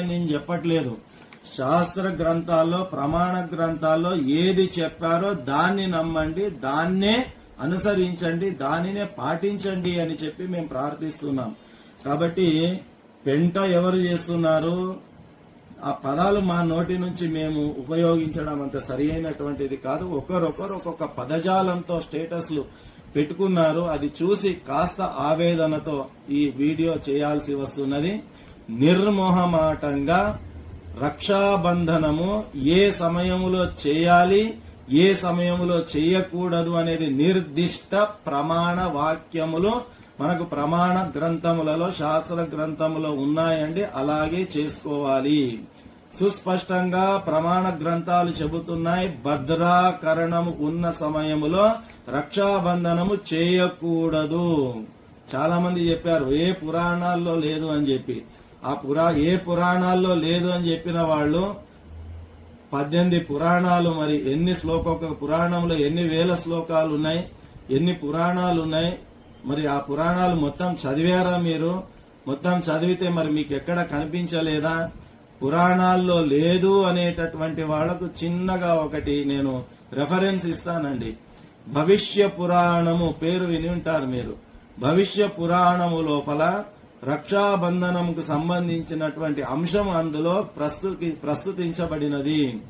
నేను చెప్పట్లేదు. శాస్త్ర గ్రంథాల్లో ప్రమాణ గ్రంథాల్లో ఏది చెప్పారో దాన్ని నమ్మండి దాన్నే అనుసరించండి దానినే పాటించండి అని చెప్పి మేము ప్రార్థిస్తున్నాం. కాబట్టి పెంట ఎవరు చేస్తున్నారు? ఆ పదాలు మా నోటి నుంచి మేము ఉపయోగించడం అంత సరి అయినటువంటిది కాదు. ఒకరొకరు ఒక్కొక్క పదజాలంతో స్టేటస్లు పెట్టుకున్నారు. అది చూసి కాస్త ఆవేదనతో ఈ వీడియో చేయాల్సి వస్తున్నది. నిర్మోహమాటంగా రక్షాబంధనము ఏ సమయములో చేయాలి ఏ సమయములో చేయకూడదు అనేది నిర్దిష్ట ప్రమాణ వాక్యములు మనకు ప్రమాణ గ్రంథములలో శాస్త్ర గ్రంథములో ఉన్నాయండి. అలాగే చేసుకోవాలి. సుస్పష్టంగా ప్రమాణ గ్రంథాలు చెబుతున్నాయి. భద్రాకరణము ఉన్న సమయములో రక్షాబంధనము చేయకూడదు. చాలా మంది చెప్పారు ఏ పురాణాల్లో లేదు అని చెప్పి. ఆ పురా ఏ పురాణాల్లో లేదు అని చెప్పిన వాళ్ళు పద్దెనిమిది పురాణాలు మరి ఎన్ని శ్లోక ఒక పురాణంలో ఎన్ని వేల శ్లోకాలు ఉన్నాయి ఎన్ని పురాణాలు ఉన్నాయి మరి ఆ పురాణాలు మొత్తం చదివారా మీరు? మొత్తం చదివితే మరి మీకు ఎక్కడ కనిపించలేదా? పురాణాల్లో లేదు అనేటటువంటి వాళ్ళకు చిన్నగా ఒకటి నేను రెఫరెన్స్ ఇస్తానండి. భవిష్య పురాణము పేరు విని ఉంటారు మీరు. భవిష్య పురాణము లోపల రక్షాబంధనముకు సంబంధించినటువంటి అంశం అందులో ప్రస్తుతి ప్రస్తుతించబడినది.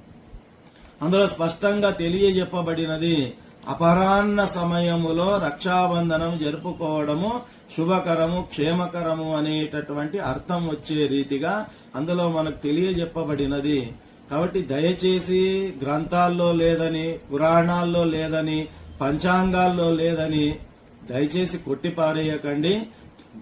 అందులో స్పష్టంగా తెలియజెప్పబడినది అపరాహ్న సమయములో రక్షాబంధనం జరుపుకోవడము శుభకరము క్షేమకరము అనేటటువంటి అర్థం వచ్చే రీతిగా అందులో మనకు తెలియజెప్పబడినది. కాబట్టి దయచేసి గ్రంథాల్లో లేదని పురాణాల్లో లేదని పంచాంగాల్లో లేదని దయచేసి కొట్టిపారేయకండి.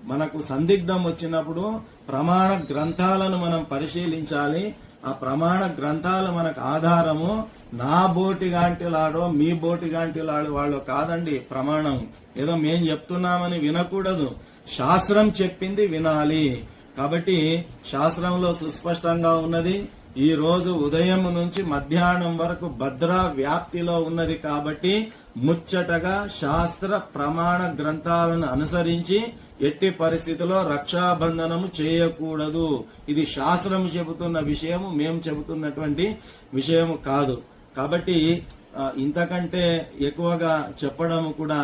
మనకు సందిగ్ధం వచ్చినప్పుడు ప్రమాణ గ్రంథాలను మనం పరిశీలించాలి. ఆ ప్రమాణ గ్రంథాలు మనకు ఆధారము నా బోటి గాంటిలాడో మీ బోటి గాంటిలాడో వాళ్ళు కాదండి ప్రమాణం. ఏదో మేం చెప్తున్నామని వినకూడదు. శాస్త్రం చెప్పింది వినాలి. కాబట్టి శాస్త్రంలో సుస్పష్టంగా ఉన్నది ఈ రోజు ఉదయం నుంచి మధ్యాహ్నం వరకు భద్ర వ్యాప్తిలో ఉన్నది కాబట్టి ముచ్చటగా శాస్త్ర ప్రమాణ గ్రంథాలను అనుసరించి ఎట్టి పరిస్థితిలో రక్షాబంధనము చేయకూడదు. ఇది శాస్త్రం చెబుతున్న విషయము మేము చెబుతున్నటువంటి విషయము కాదు. కాబట్టి ఇంతకంటే ఎక్కువగా చెప్పడం కూడా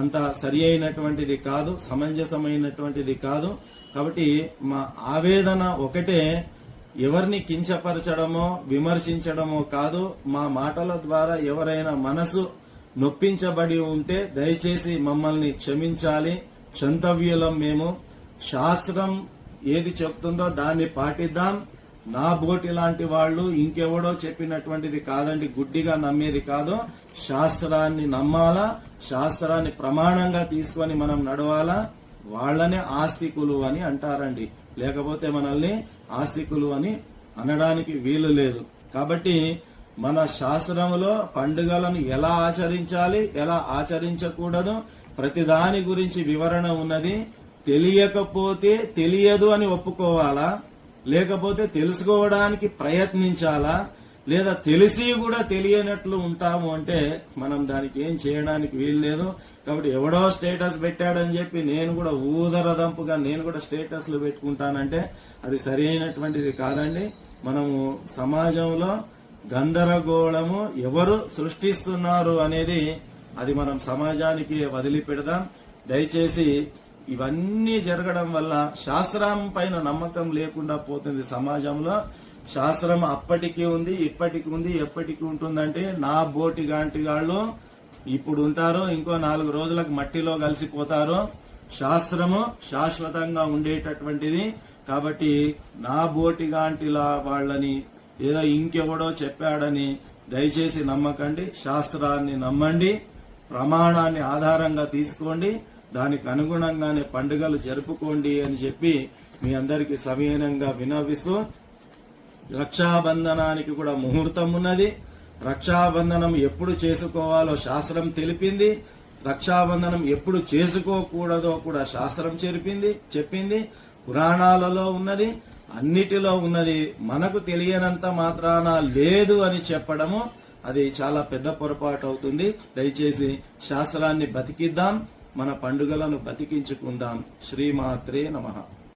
అంత సరి అయినటువంటిది కాదు సమంజసమైనటువంటిది కాదు. కాబట్టి మా ఆవేదన ఒకటే ఎవరిని కించపరచడమో విమర్శించడమో కాదు మా మాటల ద్వారా ఎవరైనా మనసు నొప్పించబడి ఉంటే దయచేసి మమ్మల్ని క్షమించాలి. క్షంతవ్యులం మేము శాస్త్రం ఏది చెప్తుందో దాన్ని పాటిద్దాం. నా బోటి లాంటి వాళ్ళు ఇంకెవడో చెప్పినటువంటిది కాదండి గుడ్డిగా నమ్మేది కాదు. శాస్త్రాన్ని నమ్మాలా శాస్త్రాన్ని ప్రమాణంగా తీసుకొని మనం నడవాలా? వాళ్ళనే ఆస్తికులు అని అంటారండి. లేకపోతే మనల్ని ఆస్తికులు అని అనడానికి వీలు లేదు. కాబట్టి మన శాస్త్రంలో పండుగలను ఎలా ఆచరించాలి ఎలా ఆచరించకూడదు? ప్రతి దాని గురించి వివరణ ఉన్నది. తెలియకపోతే తెలియదు అని ఒప్పుకోవాలా? లేకపోతే తెలుసుకోవడానికి ప్రయత్నించాలా? లేదా తెలిసి కూడా తెలియనట్లు ఉంటాము అంటే మనం దానికి ఏం చేయడానికి వీలు లేదు. కాబట్టి ఎవడో స్టేటస్ పెట్టాడని చెప్పి నేను కూడా ఊదరదంపుగా నేను కూడా స్టేటస్లు పెట్టుకుంటానంటే అది సరైనటువంటిది కాదండి. మనము సమాజంలో గందరగోళము ఎవరు సృష్టిస్తున్నారు అనేది అది మనం సమాజానికి వదిలిపెడదాం. దయచేసి ఇవన్నీ జరగడం వల్ల శాస్త్రం పైన నమ్మకం లేకుండా పోతుంది సమాజంలో. శాస్త్రం అప్పటికి ఉంది ఇప్పటికి ఉంది ఎప్పటికీ ఉంటుందంటే నా బోటి గాంటి గాళ్ళు ఇప్పుడు ఉంటారు ఇంకో నాలుగు రోజులకు మట్టిలో కలిసిపోతారు శాస్త్రము శాశ్వతంగా ఉండేటటువంటిది. కాబట్టి నా బోటి గాంటిలా వాళ్ళని ఏదో ఇంకెవడో చెప్పాడని దయచేసి నమ్మకండి శాస్త్రాన్ని నమ్మండి. ప్రమాణాన్ని ఆధారంగా తీసుకోండి దానికి అనుగుణంగానే పండుగలు జరుపుకోండి అని చెప్పి మీ అందరికీ సవినయంగా వినవిస్తూ రక్షాబంధనానికి కూడా ముహూర్తం ఉన్నది. రక్షాబంధనం ఎప్పుడు చేసుకోవాలో శాస్త్రం తెలిపింది. రక్షాబంధనం ఎప్పుడు చేసుకోకూడదో కూడా శాస్త్రం చెరిపింది చెప్పింది. పురాణాలలో ఉన్నది అన్నిటిలో ఉన్నది. మనకు తెలియనంత మాత్రాన లేదు అని చెప్పడము. అది చాలా పెద్ద పొరపాటు అవుతుంది. దయచేసి శాస్త్రాన్ని బతికిద్దాం. మన పండుగలను బతికించుకుందాం. శ్రీమాత్రే నమః.